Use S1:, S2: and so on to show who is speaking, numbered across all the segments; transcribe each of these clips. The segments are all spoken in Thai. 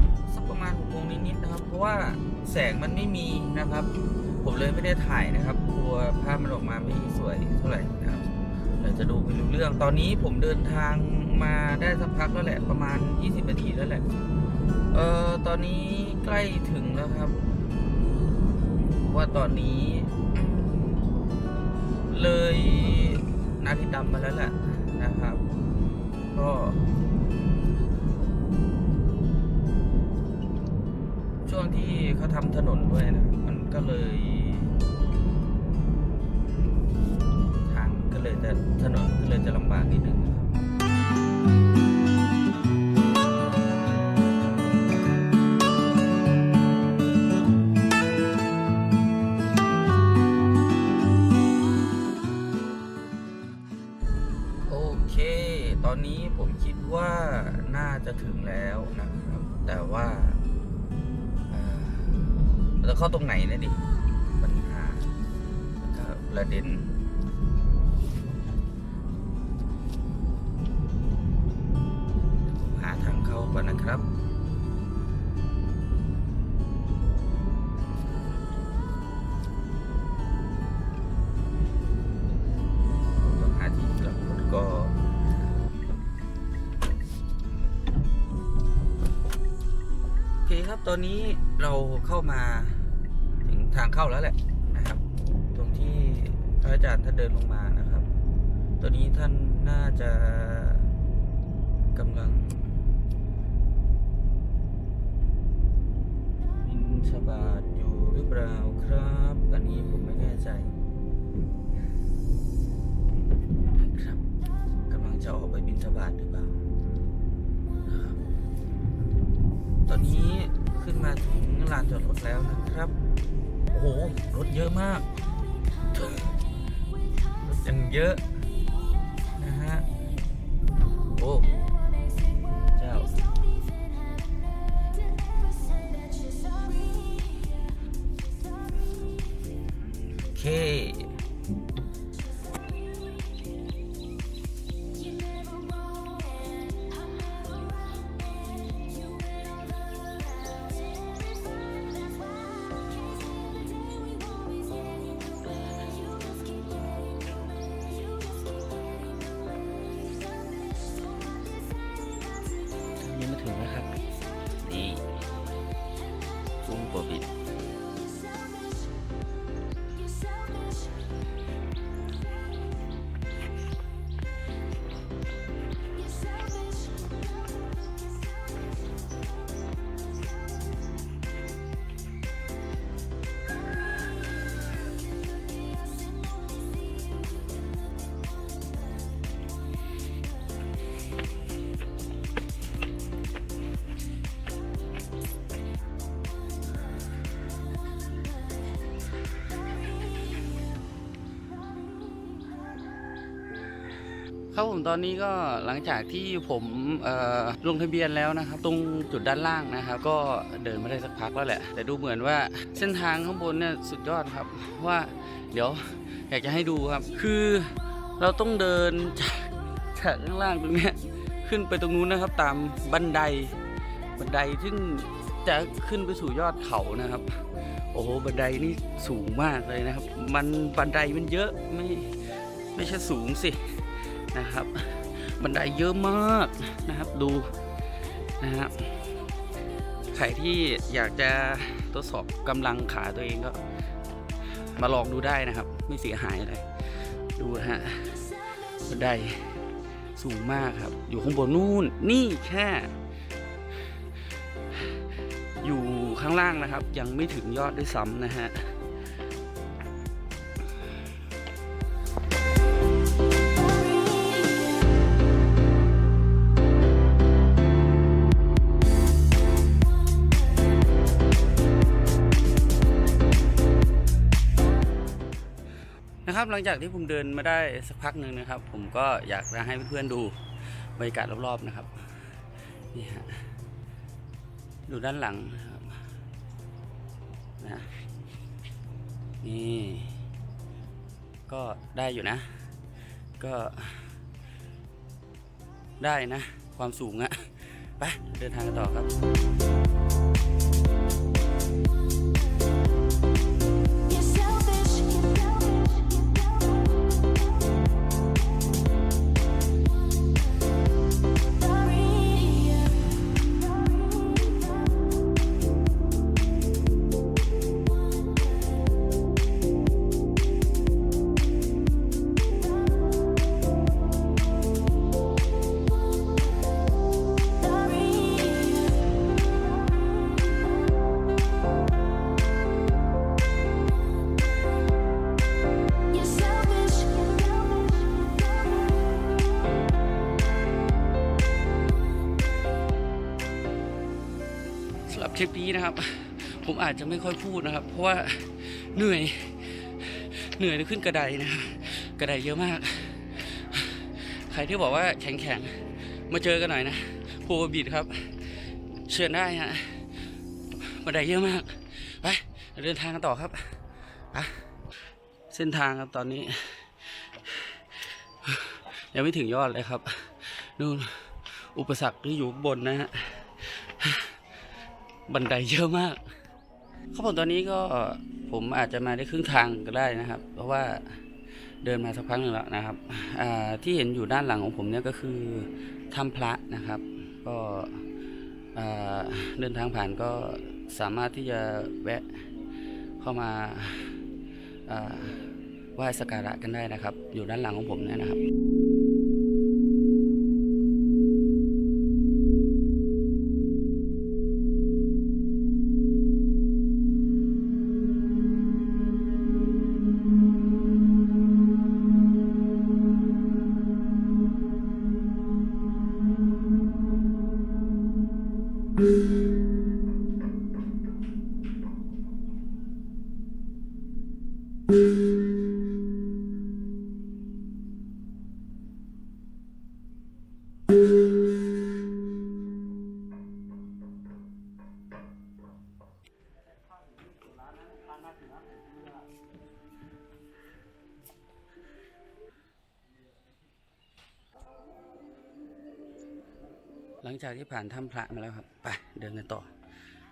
S1: นะครับสักประมาณหกโมงนิดๆนะครับ เพราะว่าแสงมันไม่มีนะครับ ผมเลยไม่ได้ถ่ายนะครับกลัวภาพมันออกมาไม่สวยเท่าไหร่นะครับเราจะดูไม่รู้เรื่องตอนนี้ผมเดินทางมาได้สักพักแล้วแหละประมาณ 20นาทีแล้วแหละเอ่อตอนนี้ใกล้ถึงแล้วครับ ว่าตอนนี้ เลยนาทีดำมาแล้วแหละนะครับ ก็ ช่วงที่เขาทำถนนด้วยนะมันก็เลย ทางก็เลยจะถนนก็เลยจะลำบากนิดนึงนะครับ เราจะเข้าตรงไหนนะดิ ปัญหาแล้วก็ประเด็นหาทางเข้าก่อนนะครับต้องหาที่กลับรถก็โอเคครับตอนนี้เราเข้ามา ทางเข้าแล้วแหละนะครับ ตรงที่พระอาจารย์ท่านเดินลงมานะครับตอนนี้ท่านน่าจะกำลังบินชบาตอยู่หรือเปล่าครับ อันนี้ผมไม่แน่ใจนะครับกำลังจะออกไปบินทบาทหรือเปล่าตอนนี้ขึ้นมาถึงลานจอดรถแล้วนะครับ หรถเยอะมากรถยังเยอะนะฮะโอ้ ครับผมตอนนี้ก็หลังจากที่ผมลงทะเบียนแล้วนะครับ ตรงจุดด้านล่างนะครับ ก็เดินมาได้สักพักแล้วแหละ แต่ดูเหมือนว่าเส้นทางข้างบนเนี่ยสุดยอดครับว่าเดี๋ยวอยากจะให้ดูครับ คือเราต้องเดินจากจากข้างล่างตรงนี้ขึ้นไปตรงนู้นนะครับ ตามบันไดบันไดซึ่งจะขึ้นไปสู่ยอดเขานะครับ โอ้โหบันไดนี่สูงมากเลยนะครับ มันบันไดมันเยอะไม่ไม่ใช่สูงสิ นะครับ บันไดเยอะมากนะครับดูนะครับใครที่อยากจะทดสอบกำลังขาตัวเองก็ มาลองดูได้นะครับ ไม่เสียหายอะไรดูนะฮะบันไดสูงมากครับ อยู่ข้างบนนู่นนี่แค่ อยู่ข้างล่างนะครับ ยังไม่ถึงยอดด้วยซ้ำนะฮะ นะครับ หลังจากที่ผมเดินมาได้สักพักหนึ่งนะครับ ผมก็อยากจะให้เพื่อนๆดูบรรยากาศรอบๆนะครับนี่ฮะดูด้านหลังนะครับนะนี่ก็ได้อยู่นะ ก็ได้นะ ความสูงอะไปเดินทางกันต่อครับ อาจจะไม่ค่อยพูดนะครับ เพราะว่าเหนื่อยเหนื่อยขึ้นกระไดนะครับกระไดเยอะมาก ใครที่บอกว่าแข็งแข็งมาเจอกันหน่อยนะโพบิดครับ เชิญได้ฮะบันไดเยอะมากไปเดินทางกันต่อครับไปเส้นทางครับตอนนี้ ยังไม่ถึงยอดเลยครับนู่นอุปสรรคที่อยู่บนนะฮะบันไดเยอะมาก ขาบอกตอนนี้ก็ผมอาจจะมาได้ครึ่งทางก็ได้นะครับ เพราะว่าเดินมาสักพักหนึ่งแล้วนะครับที่เห็นอยู่ด้านหลังของผมเนี่ยก็คือถ้ำพระนะครับ ก็เดินทางผ่านก็สามารถที่จะแวะเข้ามาอ่าไหว้สักการะกันได้นะครับ อยู่ด้านหลังของผมเนี่ยนะครับ งจากที่ผ่านถ้ำพระมาแล้วครับ ไปเดินกันต่อ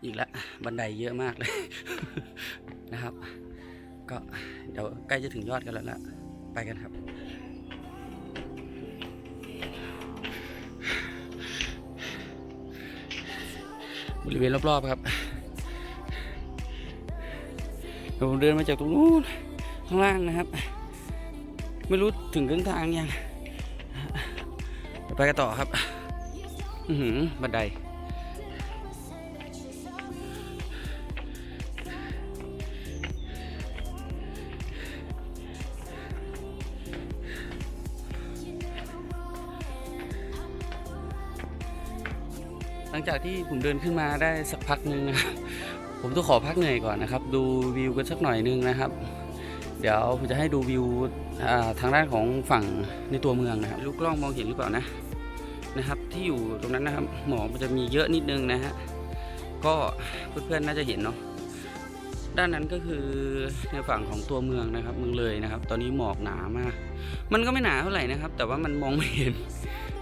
S1: อีกแล้วบันไดเยอะมากเลยนะครับ ก็เดี๋ยวใกล้จะถึงยอดกันแล้วละไปกันครับบริเวณรอบๆครับเดี๋ยวผมเดินมาจากตรงนู้นข้างล่างนะครับ ไม่รู้ถึงครึ่งทางยังไปกันต่อครับ อือหือบันได หลังจากที่ผมเดินขึ้นมาได้สักพักหนึ่งนะครับ ผมต้องขอพักเหนื่อยก่อนนะครับ ดูวิวกันสักหน่อยหนึงนะครับ เดี๋ยวผมจะให้ดูวิวทางด้านของฝั่งในตัวเมืองนะครับ ลูกกล้องมองเห็นหรือเปล่านะ นะครับที่อยู่ตรงนั้นนะครับหมอกมันจะมีเยอะนิดนึงนะฮะก็เพื่อนๆน่าจะเห็นเนาะด้านนั้นก็คือในฝั่งของตัวเมืองนะครับเมืองเลยนะครับ ตอนนี้หมอกหนามาก มันก็ไม่หนาเท่าไหร่นะครับ แต่ว่ามันมองไม่เห็น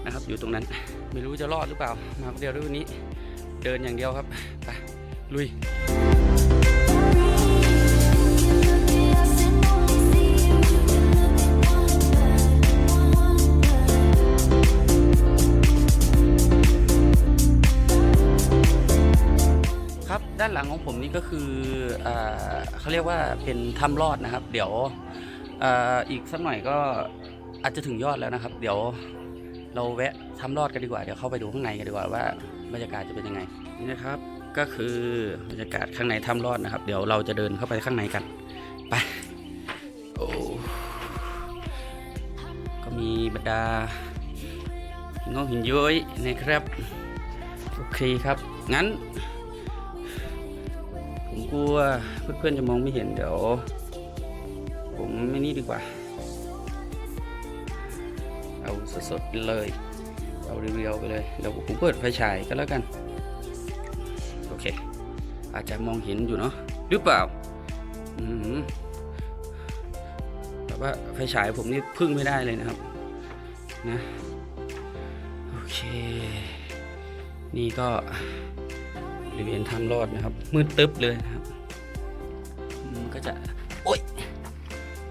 S1: นะครับ อยู่ตรงนั้นไม่รู้จะรอดหรือเปล่ามาคนเดียวด้วยวันนี้ เดินอย่างเดียวครับไปลุย ครับด้านหลังของผมนี่ก็คืออ่าเขาเรียกว่าเป็นถ้ำรอดนะครับ เดี๋ยวอาอีกสักหน่อยก็อาจจะถึงยอดแล้วนะครับ เดี๋ยวเราแวะถ้ำรอดกันดีกว่าเดี๋ยวเข้าไปดูข้างในกันดีกว่าว่าบรรยากาศจะเป็นยังไงนี่นะครับก็คือบรรยากาศข้างในถ้ำรอดนะครับ เดี๋ยวเราจะเดินเข้าไปข้างในกันไปโอ้ก็มีบรรดาหินงอกหินย้อยนะครับโอเคครับงั้น ผมกลัวเพื่อนๆจะมองไม่เห็นเดี๋ยว ผมไม่นี่ดีกว่า เอาสดๆเลย เอาเรียวๆไปเลยเดี๋ยวผมเปิดไฟฉายก็แล้วกัน โอเค อาจจะมองเห็นอยู่เนาะหรือเปล่าอืมแต่ว่าไฟฉายผมนี่พึ่งไม่ได้เลยนะครับ นะ โอเค นี่ก็ ริเวณทางรอดนะครับ มืดตึ๊บเลยนะครับมันก็จะโอ๊ย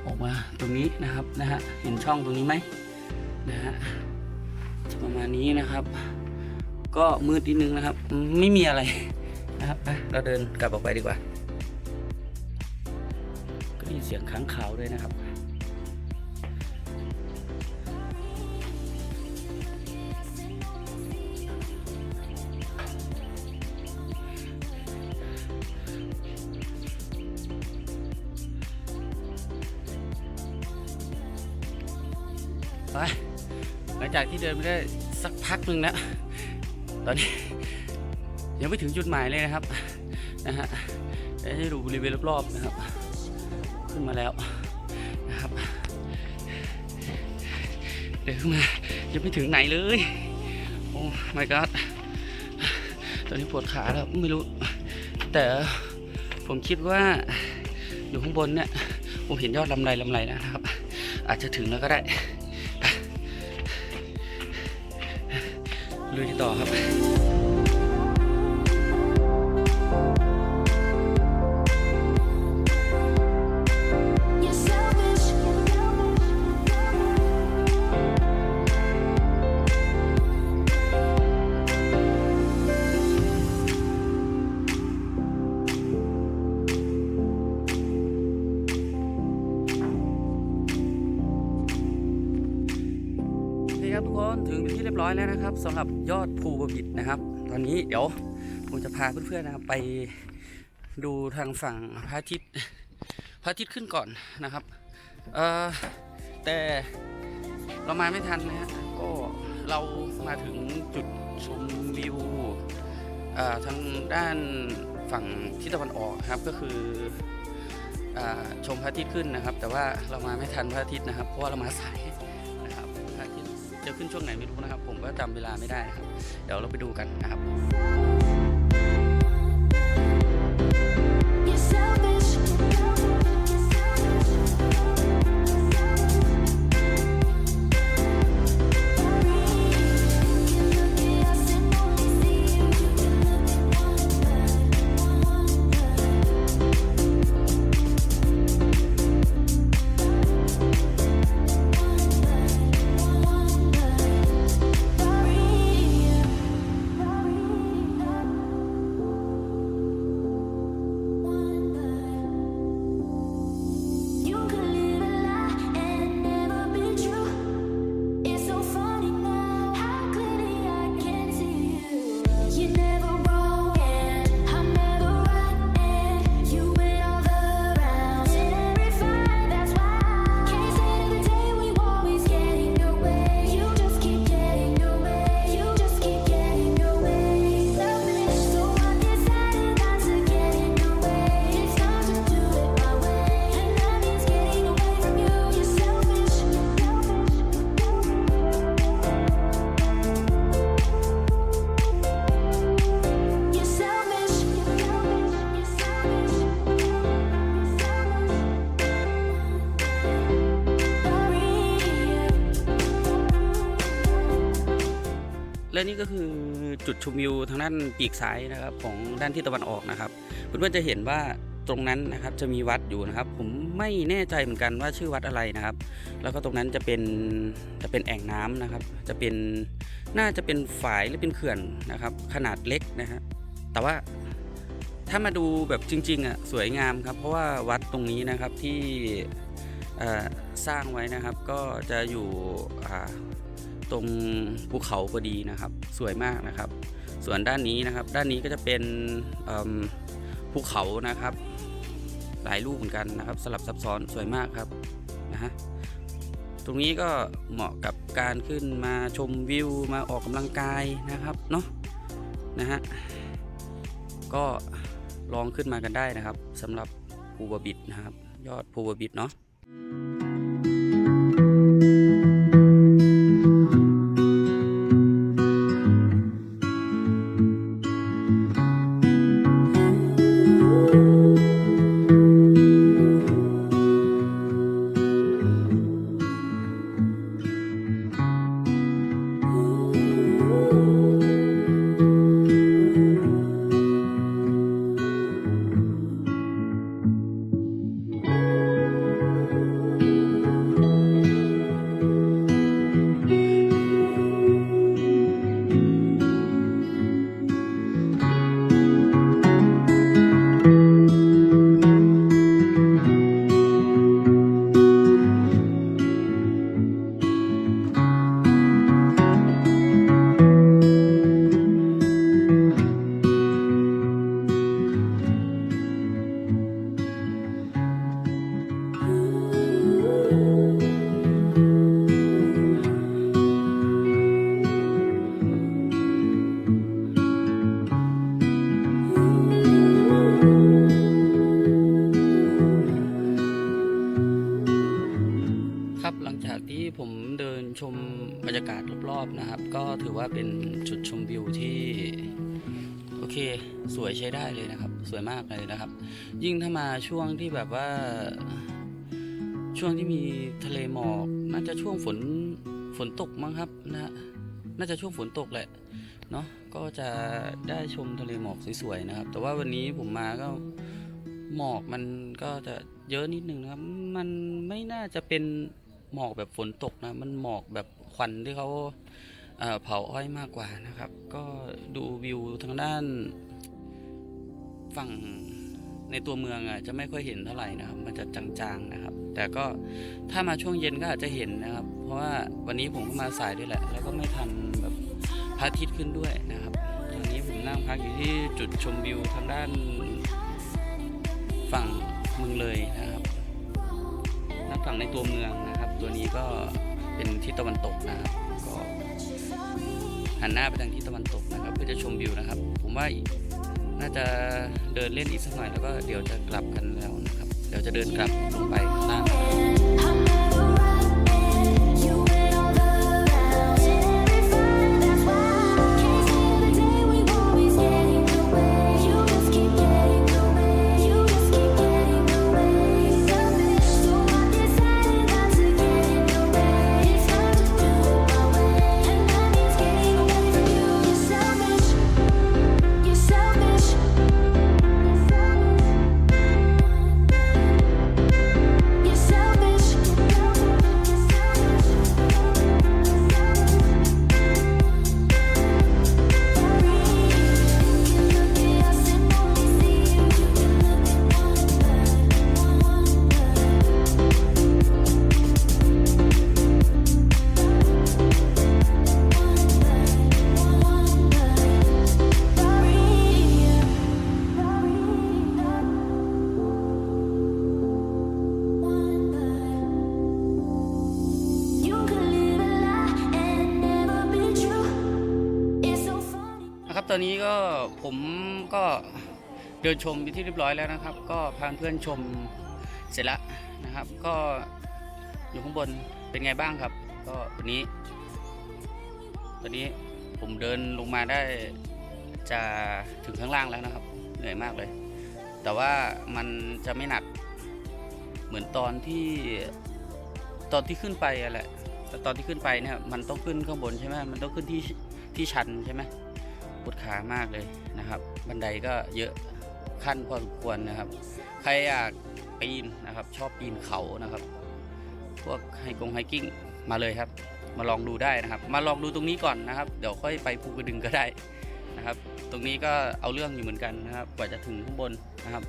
S1: ออกมาตรงนี้นะครับนะฮะเห็นช่องตรงนี้ไหมนะฮะจะประมาณนี้นะครับ ก็มืดนิดนึงนะครับ ไม่มีอะไรนะครับไปเราเดินกลับออกไปดีกว่า ก็ได้ยินเสียงค้างขาวด้วยนะครับ ไปหลังจากที่เดินไปได้สักพักหนึ่งแล้วตอนนี้ยังไม่ถึงจุดหมายเลยนะครับนะฮะให้ดูบริเวณรอบๆนะครับ ขึ้นมาแล้วนะครับเดินขึ้นมายังไม่ถึงไหนเลยโอ้ my god ตอนนี้ปวดขาแล้วไม่รู้ แต่ผมคิดว่าอยู่ข้างบนเนี่ยผมเห็นยอดลำไรลำไรแล้วนะครับ อาจจะถึงแล้วก็ได้ ลุยต่อครับ สำหรับยอดภูบบิดนะครับ ตอนนี้เดี๋ยวผมจะพาเพื่อนๆนะครับไปดูทางฝั่งพระอาทิตย์พระอาทิตย์ขึ้นก่อนนะครับเออแต่เรามาไม่ทันนะฮะก็เรามาถึงจุดชมวิวทางด้านฝั่งทิศตะวันออกครับก็คืออชมพระอาทิตย์ขึ้นนะครับ แต่ว่าเรามาไม่ทันพระอาทิตย์นะครับ เพราะว่าเรามาสาย จะขึ้นช่วงไหนไม่รู้นะครับ ผมก็จำเวลาไม่ได้ครับ เดี๋ยวเราไปดูกันนะครับ และนี่ก็คือจุดชมวิวทางด้านปีกซ้ายนะครับของด้านที่ตะวันออกนะครับเพื่อนๆจะเห็นว่าตรงนั้นนะครับจะมีวัดอยู่นะครับ ผมไม่แน่ใจเหมือนกันว่าชื่อวัดอะไรนะครับ แล้วก็ตรงนั้นจะเป็นจะเป็นแอ่งน้ำนะครับ จะเป็นน่าจะเป็นฝายหรือเป็นเขื่อนนะครับ ขนาดเล็กนะฮะแต่ว่าถ้ามาดูแบบจริงๆอะสวยงามครับ เพราะว่าวัดตรงนี้นะครับที่สร้างไว้นะครับ ก็จะอยู่ ตรงภูเขาพอดีนะครับ สวยมากนะครับ ส่วนด้านนี้นะครับ ด้านนี้ก็จะเป็นภูเขานะครับ หลายลูกเหมือนกันนะครับ สลับซับซ้อนสวยมากครับนะฮะตรงนี้ก็เหมาะกับการขึ้นมาชมวิวมาออกกำลังกายนะครับเนาะนะฮะก็ลองขึ้นมากันได้นะครับสำหรับภูบบิดนะครับ ยอดภูบบิดเนาะ วยใช้ได้เลยนะครับ สวยมากเลยนะครับ ยิ่งถ้ามาช่วงที่แบบว่า ช่วงที่มีทะเลหมอก น่าจะช่วงฝนฝนตกมั้งครับนะน่าจะช่วงฝนตกแหละเนาะก็จะได้ชมทะเลหมอกสวยๆนะครับ แต่ว่าวันนี้ผมมาก็หมอกมันก็จะเยอะนิดนึงนะครับ มันไม่น่าจะเป็นหมอกแบบฝนตกนะ มันหมอกแบบควันที่เขาเอ่อเผาอ้อยมากกว่านะครับ ก็ดูวิวทางด้าน ฝั่งในตัวเมืองอะจะไม่ค่อยเห็นเท่าไหร่นะครับ มันจะจางๆนะครับ แต่ก็ถ้ามาช่วงเย็นก็อาจจะเห็นนะครับ เพราะว่าวันนี้ผมก็มาสายด้วยแหละ แล้วก็ไม่ทันแบบพระอาทิตย์ขึ้นด้วยนะครับ ตอนนี้ผมนั่งพักอยู่ที่จุดชมวิวทางด้านฝั่งเมืองเลยนะครับด้านฝั่งในตัวเมืองนะครับ ตัวนี้ก็เป็นทิศตะวันตกนะครับก็หันหน้าไปทางทิศตะวันตกนะครับ เพื่อจะชมวิวนะครับ ผมว่าอีก น่าจะเดินเล่นอีกสักหน่อยแล้วก็เดี๋ยวจะกลับกันแล้วนะครับ เดี๋ยวจะเดินกลับลงไปข้างล่าง อนนี้ก็ผมก็เดินชมไปที่เรียบร้อยแล้วนะครับ ก็พาเพื่อนชมเสร็จแล้วนะครับ ก็อยู่ข้างบนเป็นไงบ้างครับ ก็วันนี้ตอนนี้ผมเดินลงมาได้จะถึงข้างล่างแล้วนะครับ เหนื่อยมากเลย แต่ว่ามันจะไม่หนักเหมือนตอนที่ตอนที่ขึ้นไปอะแหละแต่ตอนที่ขึ้นไปเนี่ยมันต้องขึ้นข้างบนใช่ไหมมันต้องขึ้นที่ที่ชันใช่ไหม ปวดขามากเลยนะครับ บันไดก็เยอะขั้นพอสมควรนะครับ ใครอยากปีนนะครับ ชอบปีนเขานะครับ พวกไฮกงไฮกิ้งมาเลยครับ มาลองดูได้นะครับ มาลองดูตรงนี้ก่อนนะครับ เดี๋ยวค่อยไปภูกระดึงก็ได้นะครับ ตรงนี้ก็เอาเรื่องอยู่เหมือนกันนะครับ กว่าจะถึงข้างบนนะครับ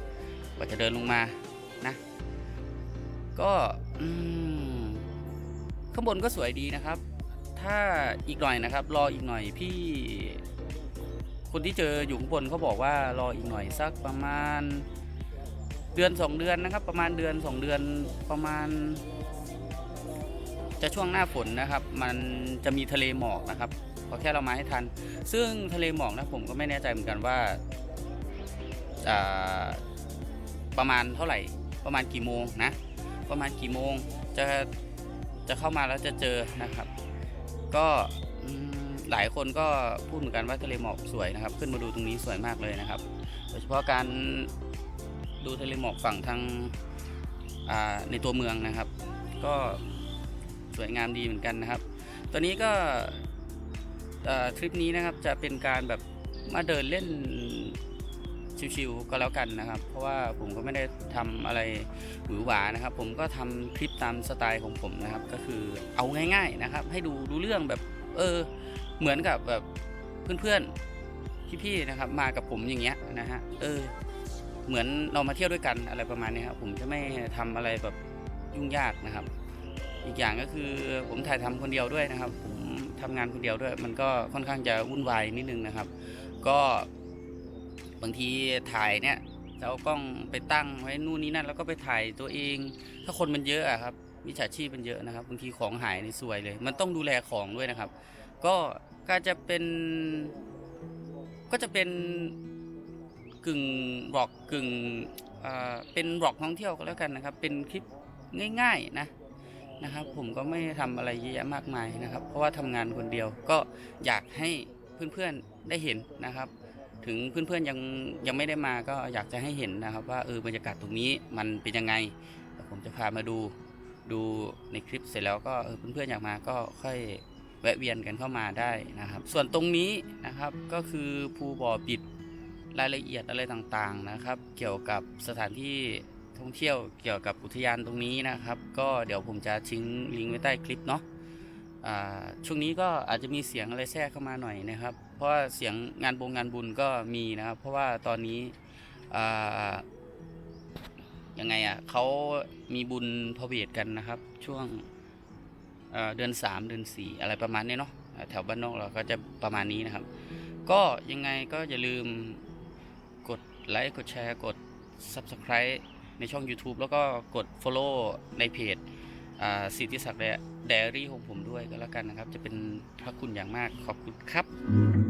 S1: กว่าจะเดินลงมานะ ก็ข้างบนก็สวยดีนะครับ ถ้าอีกหน่อยนะครับ รออีกหน่อยพี่ คนที่เจออยู่ข้างบนเขาบอกว่ารออีกหน่อยสักประมาณเดือนสองเดือนนะครับ ประมาณเดือนสองเดือนประมาณ จะช่วงหน้าฝนนะครับ มันจะมีทะเลหมอกนะครับขอแค่เรามาให้ทัน ซึ่งทะเลหมอกนะผมก็ไม่แน่ใจเหมือนกันว่าประมาณเท่าไหร่ประมาณกี่โมงนะ ประมาณกี่โมงจะจะเข้ามาแล้วจะเจอนะครับ ก็อืม หลายคนก็พูดเหมือนกันว่าทะเลหมอกสวยนะครับ ขึ้นมาดูตรงนี้สวยมากเลยนะครับ โดยเฉพาะการดูทะเลหมอกฝั่งทางในตัวเมืองนะครับ ก็สวยงามดีเหมือนกันนะครับ ตอนนี้ก็ทริปนี้นะครับจะเป็นการแบบมาเดินเล่นชิวๆก็แล้วกันนะครับ เพราะว่าผมก็ไม่ได้ทำอะไรหวือหวานะครับ ผมก็ทำคลิปตามสไตล์ของผมนะครับ ก็คือเอาง่าย ๆนะครับ ให้ดูดูเรื่องแบบ เออ เหมือนกับแบบเพื่อนๆพี่ๆนะครับ มากับผมอย่างเงี้ยนะฮะเออ เหมือนเรามาเที่ยวด้วยกันอะไรประมาณนี้ครับผมจะไม่ทำอะไรแบบยุ่งยากนะครับ อีกอย่างก็คือผมถ่ายทำคนเดียวด้วยนะครับ ผมทำงานคนเดียวด้วย มันก็ค่อนข้างจะวุ่นวายนิดนึงนะครับ ก็บางทีถ่ายเนี่ยจะเอากล้องไปตั้งไว้นู่นนี่นั่นแล้วก็ไปถ่ายตัวเอง ถ้าคนมันเยอะอะครับมิจฉาชีพมันเยอะนะครับบางทีของหายในซวยเลย มันต้องดูแลของด้วยนะครับ ก็ ก็จะเป็นก็จะเป็นกึ่งบอกกึ่งเป็นบล็อกท่องเที่ยวก็แล้วกันนะครับ เป็นคลิปง่ายๆนะนะครับ ผมก็ไม่ทำอะไรเยอะแยะมากมายนะครับ เพราะว่าทำงานคนเดียวก็อยากให้เพื่อนๆได้เห็นนะครับ ถึงเพื่อนๆยังยังไม่ได้มาก็อยากจะให้เห็นนะครับ ว่าเออบรรยากาศตรงนี้มันเป็นยังไง ผมจะพามาดูดูในคลิปเสร็จแล้วก็เออเพื่อนๆอยากมาก็ค่อย แวะเวียนกันเข้ามาได้นะครับ ส่วนตรงนี้นะครับก็คือภูบ่อปิดรายละเอียดอะไรต่างๆนะครับ เกี่ยวกับสถานที่ท่องเที่ยวเกี่ยวกับอุทยานตรงนี้นะครับ ก็เดี๋ยวผมจะทิ้งลิงก์ไว้ใต้คลิปเนาะช่วงนี้ก็อาจจะมีเสียงอะไรแทรกเข้ามาหน่อยนะครับ เพราะว่าเสียงงานบงงานบุญก็มีนะครับ เพราะว่าตอนนี้ยังไงอะเขามีบุญพระเวทกันนะครับ ช่วง เอ่อเดือนสามเดือนสี่อะไรประมาณนี้เนาะอ่าแถวบ้านนอกเราก็จะประมาณนี้นะครับ ก็ยังไงก็อย่าลืมกดไลค์กดแชร์กด Subscribe ในช่อง YouTube แล้วก็กด Follow ในเพจอ่าสิทธิศักดิ์ไดอารี่ของผมด้วยก็แล้วกันนะครับ จะเป็นพระคุณอย่างมากขอบคุณครับ